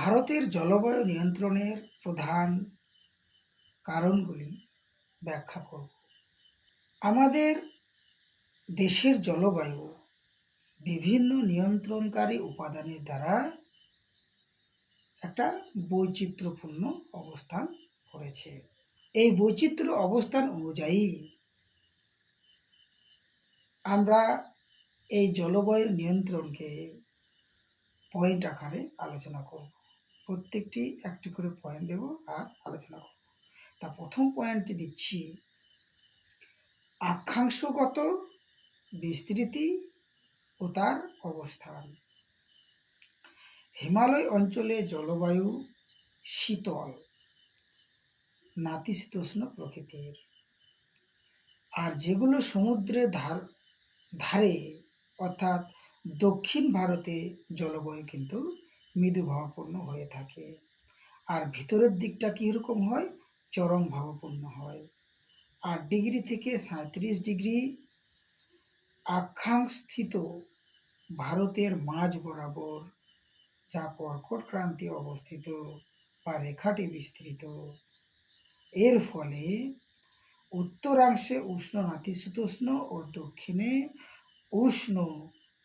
ভারতের জলবায়ু নিয়ন্ত্রণের প্রধান কারণগুলি ব্যাখ্যা করব। আমাদের দেশের জলবায়ু বিভিন্ন নিয়ন্ত্রণকারী উপাদানের দ্বারা একটা বৈচিত্র্যপূর্ণ অবস্থান করেছে। এই বৈচিত্র্য অবস্থান অনুযায়ী আমরা এই জলবায়ুর নিয়ন্ত্রণকে পয়েন্ট আকারে আলোচনা করব। প্রত্যেকটি একটি করে পয়েন্ট দেব আর আলোচনা করব। তা প্রথম পয়েন্টটি দিচ্ছি আক্ষাংশগত বিস্তৃতি ও তার অবস্থান। হিমালয় অঞ্চলে জলবায়ু শীতল, নাতিশীতোষ্ণ প্রকৃতির। আর যেগুলো সমুদ্রের ধার, ধারে, অর্থাৎ দক্ষিণ ভারতে জলবায়ু কিন্তু মৃদু ভাবপূর্ণ হয়ে থাকে। আর ভিতরের দিকটা কীরকম হয়? চরম ভাবাপূর্ণ হয়। আট ডিগ্রি থেকে সাঁত্রিশ ডিগ্রি আক্ষাংশস্থিত ভারতের মাঝ বরাবর, যা কর্কট ক্রান্তি অবস্থিত বা রেখাটি বিস্তৃত। এর ফলে উত্তরাংশে উষ্ণ নাতিশীতোষ্ণ ও দক্ষিণে উষ্ণ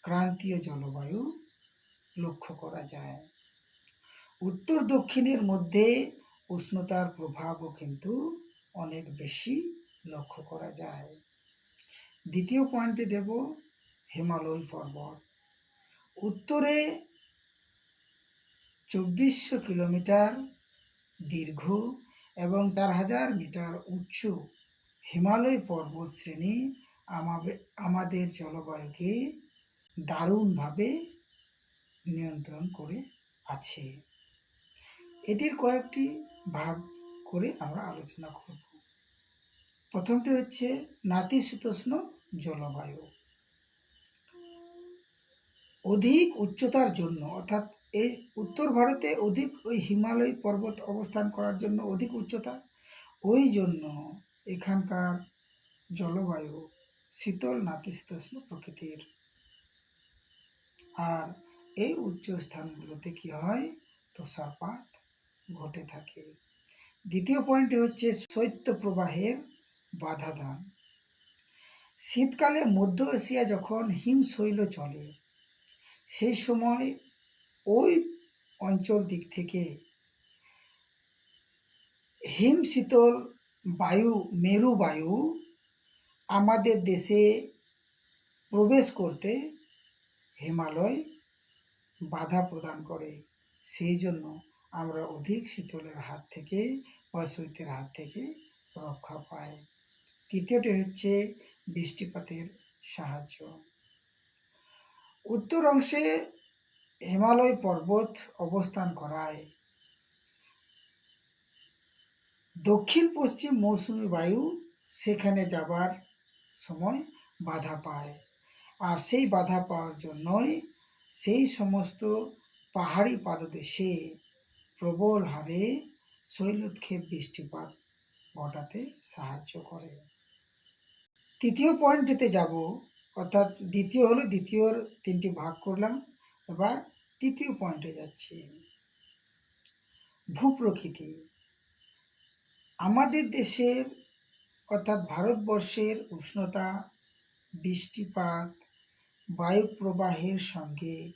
ক্রান্তীয় জলবায়ু লক্ষ্য করা যায়। উত্তর দক্ষিণের মধ্যে উষ্ণতার প্রভাবও কিন্তু অনেক বেশি লক্ষ্য করা যায়। দ্বিতীয় পয়েন্টে দেব হিমালয় পর্বত। উত্তরে চব্বিশশো কিলোমিটার দীর্ঘ এবং চার হাজার মিটার উচ্চ হিমালয় পর্বত শ্রেণি আমাদের জলবায়ুকে দারুণভাবে নিয়ন্ত্রণ করে আছে। এটির কয়েকটি ভাগ করে আমরা আলোচনা করব। প্রথমটি হচ্ছে নাতিশীতোষ্ণ জলবায়ু। অধিক উচ্চতার জন্য, অর্থাৎ এই উত্তর ভারতে অধিক ওই হিমালয় পর্বত অবস্থান করার জন্য অধিক উচ্চতা, ওই জন্য এখানকার জলবায়ু শীতল নাতিশীতোষ্ণ প্রকৃতির। আর এই উচ্চ স্থানগুলোতে কি হয়? তুষারপাত ঘটে থাকে। দ্বিতীয় পয়েন্টটি হচ্ছে শৈত্য প্রবাহের বাধা দান শীতকালে মধ্য এশিয়া যখন হিমশৈল চলে, সেই সময় ওই অঞ্চল দিক থেকে হিম শীতল বায়ু, মেরু বায়ু আমাদের দেশে প্রবেশ করতে হিমালয় বাধা প্রদান করে। সেই জন্য আমরা অধিক শীতলের হাত থেকে বা শৈত্যের হাত থেকে রক্ষা পাই। তৃতীয়টি হচ্ছে বৃষ্টিপাতের সাহায্য। উত্তর অংশে হিমালয় পর্বত অবস্থান করায়। দক্ষিণ পশ্চিম মৌসুমী বায়ু সেখানে যাবার সময় বাধা পায়। আর সেই বাধা পাওয়ার জন্যই সেই সমস্ত পাহাড়ি পাদদেশে প্রবল হারে শৈলোৎক্ষেপ বৃষ্টিপাত ঘটাতে সাহায্য করে। তৃতীয় পয়েন্টটিতে যাব, অর্থাৎ দ্বিতীয় হলো দ্বিতীয়র তিনটি ভাগ করলাম, এবার তৃতীয় পয়েন্টে যাচ্ছি। ভূপ্রকৃতি। আমাদের দেশের, অর্থাৎ ভারতবর্ষের উষ্ণতা, বৃষ্টিপাত বায়ু প্রবাহের সঙ্গে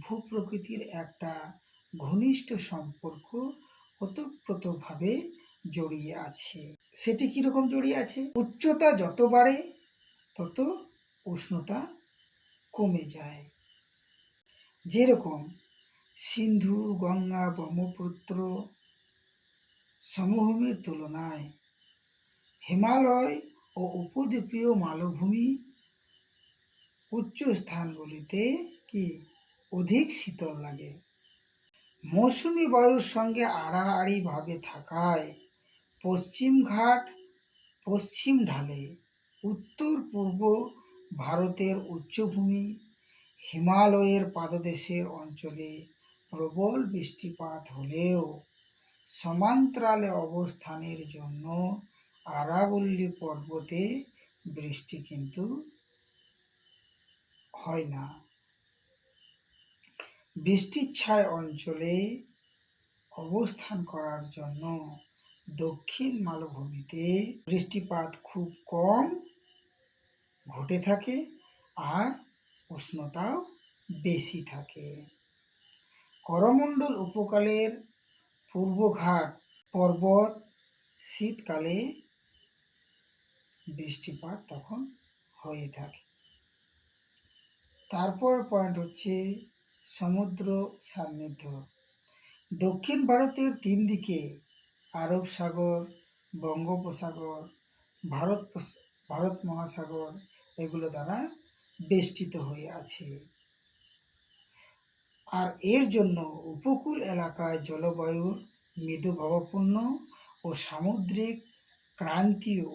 ভূপ্রকৃতির একটা ঘনিষ্ঠ সম্পর্ক ওতপ্রোতভাবে জড়িয়ে আছে। সেটি কীরকম জড়িয়ে আছে? উচ্চতা যত বাড়ে, তত উষ্ণতা কমে যায়। যেরকম সিন্ধু, গঙ্গা, ব্রহ্মপুত্র সমভূমির তুলনায় হিমালয় ও উপদ্বীপীয় মালভূমি উচ্চ স্থানগুলিতে কি অধিক শীতল লাগে? মৌসুমি বায়ুর সঙ্গে আড়াআড়িভাবে থাকায় পশ্চিম ঘাট, পশ্চিম ঢালে উত্তর পূর্ব ভারতের উচ্চভূমি, হিমালয়ের পাদদেশের অঞ্চলে প্রবল বৃষ্টিপাত হলেও সমান্তরালে অবস্থানের জন্য আরাবল্লী পর্বতে বৃষ্টি কিন্তু হয় না। বৃষ্টির ছায় অঞ্চলে অবস্থান করার জন্য দক্ষিণ মালভূমিতে বৃষ্টিপাত খুব কম ঘটে থাকে আর উষ্ণতাও বেশি থাকে। করমণ্ডল উপকালের পূর্বঘাট পর্বত শীতকালে বৃষ্টিপাত তখন হয়ে থাকে। তারপর পয়েন্ট হচ্ছে সমুদ্র সান্নিধ্য দক্ষিণ ভারতের তিন দিকে আরব সাগর, বঙ্গোপসাগর, ভারত ভারত মহাসাগর এগুলো দ্বারা বেষ্টিত হয়ে আছে। আর এর জন্য উপকূল এলাকায় জলবায়ুর মৃদুভাবাপূর্ণ ও সামুদ্রিক ক্রান্তীয়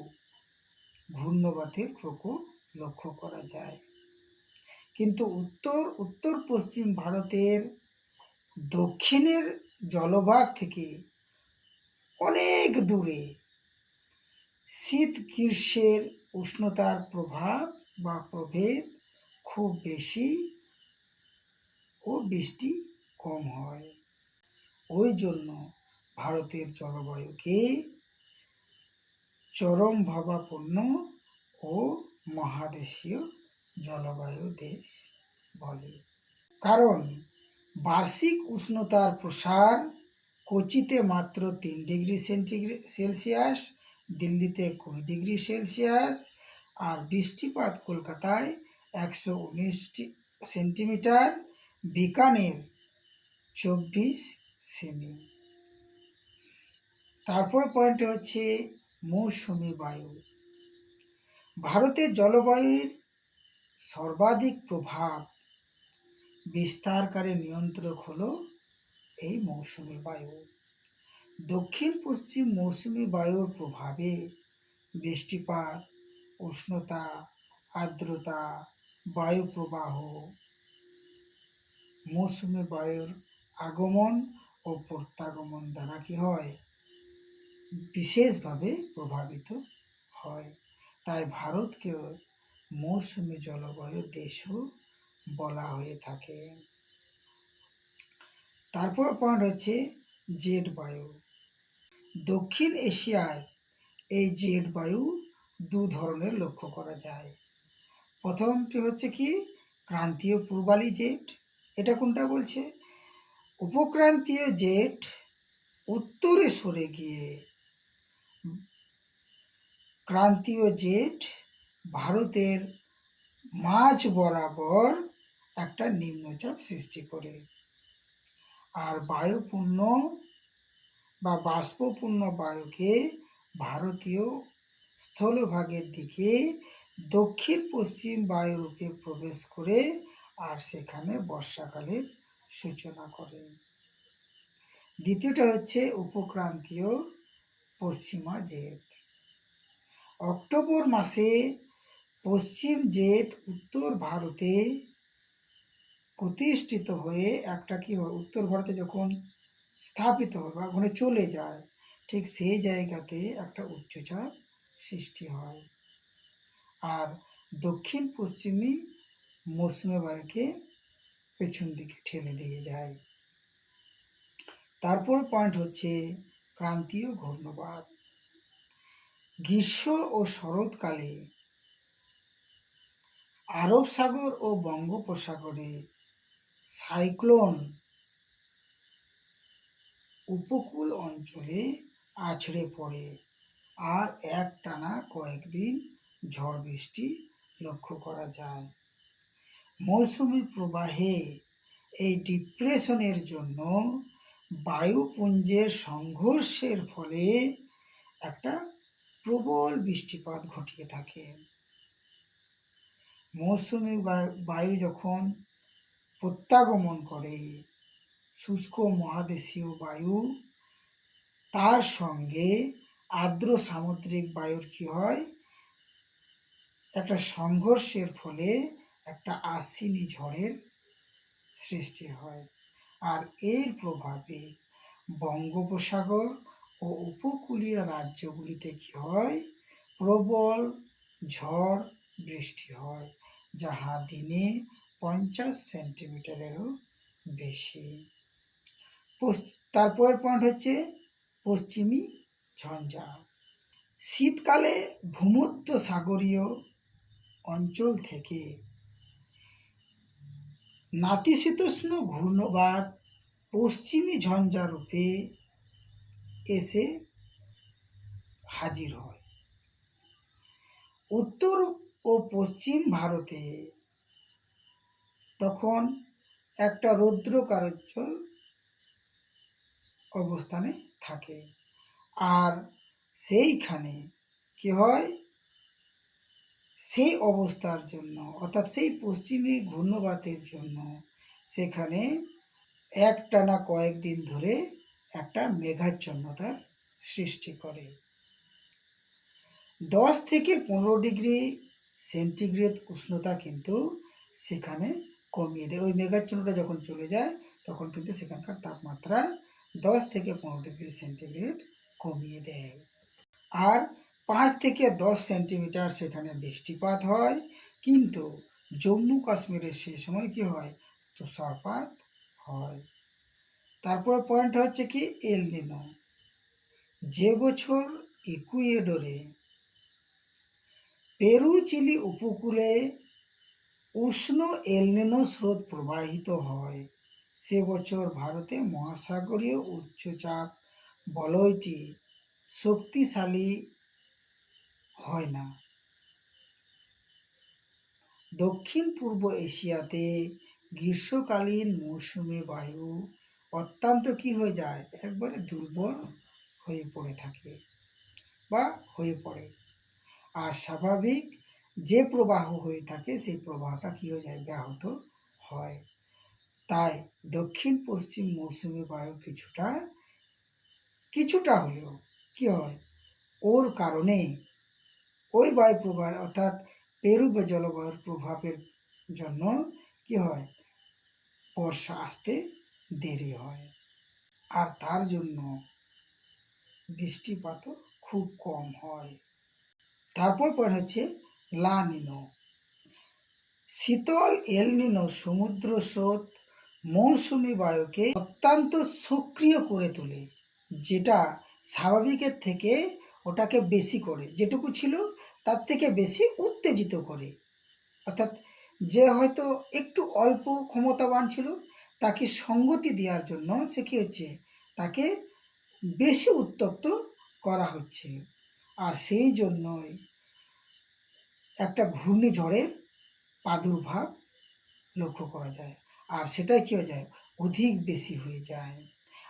ঘূর্ণবাতের প্রকোপ লক্ষ্য করা যায়। কিন্তু উত্তর উত্তর পশ্চিম ভারতের দক্ষিণের জলভাগ থেকে অনেক দূরে শীত গ্রীষ্মের উষ্ণতার প্রভাব বা প্রভেদ খুব বেশি ও বৃষ্টি কম হয়। ওই জন্য ভারতের জলবায়ুকে চরম ভাবাপন্ন ও মহাদেশীয় জলবায়ু দেশ বলে। কারণ, বার্ষিক উষ্ণতার প্রসার কোচিতে মাত্র তিন ডিগ্রি সেন্টিগ্রেড সেলসিয়াস, দিল্লিতে কুড়ি ডিগ্রি সেলসিয়াস আর বৃষ্টিপাত কলকাতায় একশো উনিশ সেন্টিমিটার বিকানের চব্বিশ সেমি। তারপর পয়েন্ট হচ্ছে মৌসুমি বায়ু। ভারতের জলবায়ুর সর্বাধিক প্রভাব বিস্তারকারী নিয়ন্ত্রক হল এই মৌসুমি বায়ু। দক্ষিণ পশ্চিম মৌসুমি বায়ুর প্রভাবে বৃষ্টিপাত, উষ্ণতা, আর্দ্রতা, বায়ু প্রবাহ, মৌসুমি বায়ুর আগমন ও প্রত্যাগমন দ্বারা কি হয়? বিশেষভাবে প্রভাবিত হয়। তাই ভারতকেও মৌসুমি জলবায়ু দেশও বলা হয়ে থাকে। তারপর পয়েন্ট হচ্ছে জেট বায়ু। দক্ষিণ এশিয়ায় এই জেট বায়ু দু ধরনের লক্ষ্য করা যায়। প্রথমটি হচ্ছে কি, ক্রান্তীয় পূর্বালি জেট, এটা কোনটা বলছে? উপক্রান্তীয় জেট উত্তরে সরে গিয়ে, ক্রান্তীয় জেট ভারতের মাঝ বরাবর একটা নিম্নচাপ সৃষ্টি করে। আর বায়ুপূর্ণ বা বাষ্পপূর্ণ বায়ুকে ভারতীয় স্থলভাগের দিকে দক্ষিণ পশ্চিম বায়ুরূপে প্রবেশ করে আর সেখানে বর্ষাকালের সূচনা করে। দ্বিতীয়টা হচ্ছে উপক্রান্তীয় পশ্চিমা জেট। অক্টোবর মাসে পশ্চিম জেট উত্তর ভারতে প্রতিষ্ঠিত হয়ে একটা কি হয়, উত্তর ভারতে যখন স্থাপিত হয় বা ওখানে চলে যায়, ঠিক সেই জায়গাতে একটা উচ্চচাপ সৃষ্টি হয়। আর দক্ষিণ পশ্চিমী মৌসুমে বায়ুকে পেছন দিকে ঠেলে দিয়ে যায়। তারপর পয়েন্ট হচ্ছে ক্রান্তীয় ঘূর্ণবাদ গ্রীষ্ম ও শরৎকালে আরব সাগর ও বঙ্গোপসাগরে সাইক্লোন উপকূল অঞ্চলে আছড়ে পড়ে আর এক টানা কয়েকদিন ঝড় বৃষ্টি লক্ষ্য করা যায়। মৌসুমি প্রবাহে এই ডিপ্রেশনের জন্য বায়ুপুঞ্জের সংঘর্ষের ফলে একটা প্রবল বৃষ্টিপাত ঘটিয়ে থাকে। মৌসুমি বায়ু যখন প্রত্যাগমন করে, শুষ্ক মহাদেশীয় বায়ু, তার সঙ্গে আর্দ্র সামুদ্রিক বায়ুর কি হয়? একটা সংঘর্ষের ফলে একটা আশ্বিনী ঝড়ের সৃষ্টি হয়। আর এর প্রভাবে বঙ্গোপসাগর ও উপকূলীয় রাজ্যগুলিতে কি হয়? প্রবল ঝড় বৃষ্টি হয়, যাহা দিনে পঞ্চাশ সেন্টিমিটারেরও বেশি। তারপরের পয়েন্ট হচ্ছে পশ্চিমী ঝঞ্ঝা। শীতকালে ভূমধ্য সাগরীয় অঞ্চল থেকে নাতিশীতোষ্ণ ঘূর্ণবাদ পশ্চিমী ঝঞ্ঝা রূপে এসে হাজির হয়। উত্তর ও পশ্চিম ভারতে। তখন একটা রৌদ্রকারজ্জ্বল অবস্থানে থাকে। আর সেইখানে কি হয়? সেই অবস্থার জন্য, অর্থাৎ সেই পশ্চিমী ঘূর্ণবাতের জন্য, সেখানে একটানা কয়েকদিন ধরে একটা মেঘাচ্ছন্নতার সৃষ্টি করে। দশ থেকে পনেরো ডিগ্রি সেন্টিগ্রেড উষ্ণতা কিন্তু সেখানে কমিয়ে দেয়। ওই মেঘাচ্ছন্নতা যখন চলে যায়, তখন কিন্তু সেখানকার তাপমাত্রা দশ থেকে পনেরো ডিগ্রি সেন্টিগ্রেড কমিয়ে দেয়। আর পাঁচ থেকে দশ সেন্টিমিটার সেখানে বৃষ্টিপাত হয়। কিন্তু জম্মু কাশ্মীরে সে সময় কি হয়? তুষারপাত হয়। তারপরে পয়েন্ট হচ্ছে কি এল নিনো যে বছর ইকুয়েডরে পেরু চিলি উপকূলে উষ্ণ এলনিনো স্রোত প্রবাহিত হয়। সে বছর ভারতে মহাসাগরীয় উচ্চচাপ বলয়টি শক্তিশালী হয় না। দক্ষিণ পূর্ব এশিয়াতে গ্রীষ্মকালীন মৌসুমে বায়ু অত্যন্ত কি হয়ে যায়? একবারে দুর্বল হয়ে পড়ে থাকে বা হয়ে পড়ে। আর স্বাভাবিক যে প্রবাহ হয়ে থাকে, সেই প্রবাহটা কী হয়ে যায়? ব্যাহত হয়। তাই দক্ষিণ পশ্চিম মৌসুমী বায়ু কিছুটা কিছুটা হলেও কি হয়? ওর কারণে ওই বায়ু প্রবাহ, অর্থাৎ পেরু বা জলবায়ুর প্রভাবের জন্য কি হয়? বর্ষা আসতে দেরি হয়। আর তার জন্য বৃষ্টিপাতও খুব কম হয়। তারপর পয়েন্ট হচ্ছে লা নিনো। শীতল এল নিনো সমুদ্র স্রোত মৌসুমি বায়ুকে অত্যন্ত সক্রিয় করে তোলে, যেটা স্বাভাবিকের থেকে ওটাকে বেশি করে, যেটুকু ছিল তার থেকে বেশি উত্তেজিত করে। অর্থাৎ যে হয়তো একটু অল্প ক্ষমতাবান ছিল, তাকে সঙ্গতি দেওয়ার জন্য সে কী হচ্ছে? তাকে বেশি উত্তপ্ত করা হচ্ছে। আর সেই জন্যই একটা ঘূর্ণিঝড়ের প্রাদুর্ভাব লক্ষ্য করা যায়। আর সেটাই কী হয়ে যায়? অধিক বেশি হয়ে যায়।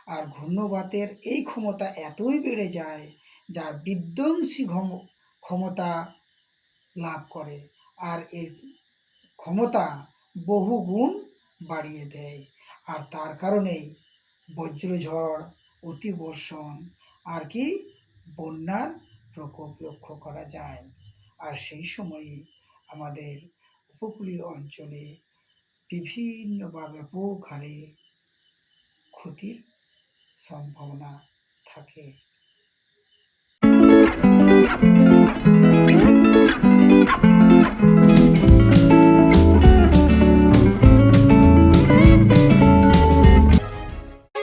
আর ঘূর্ণবাতের এই ক্ষমতা এতই বেড়ে যায়, যা বিধ্বংসী ক্ষমতা লাভ করে। আর এর ক্ষমতা বহু গুণ বাড়িয়ে দেয়। আর তার কারণেই বজ্রঝড় অতিবর্ষণ আর কি বন্যার প্রকোপ লক্ষ্য করা যায়। আর সেই সময়ে আমাদের উপকূলীয় অঞ্চলে বিভিন্ন বা ব্যাপক হারে ক্ষতির সম্ভাবনা থাকে।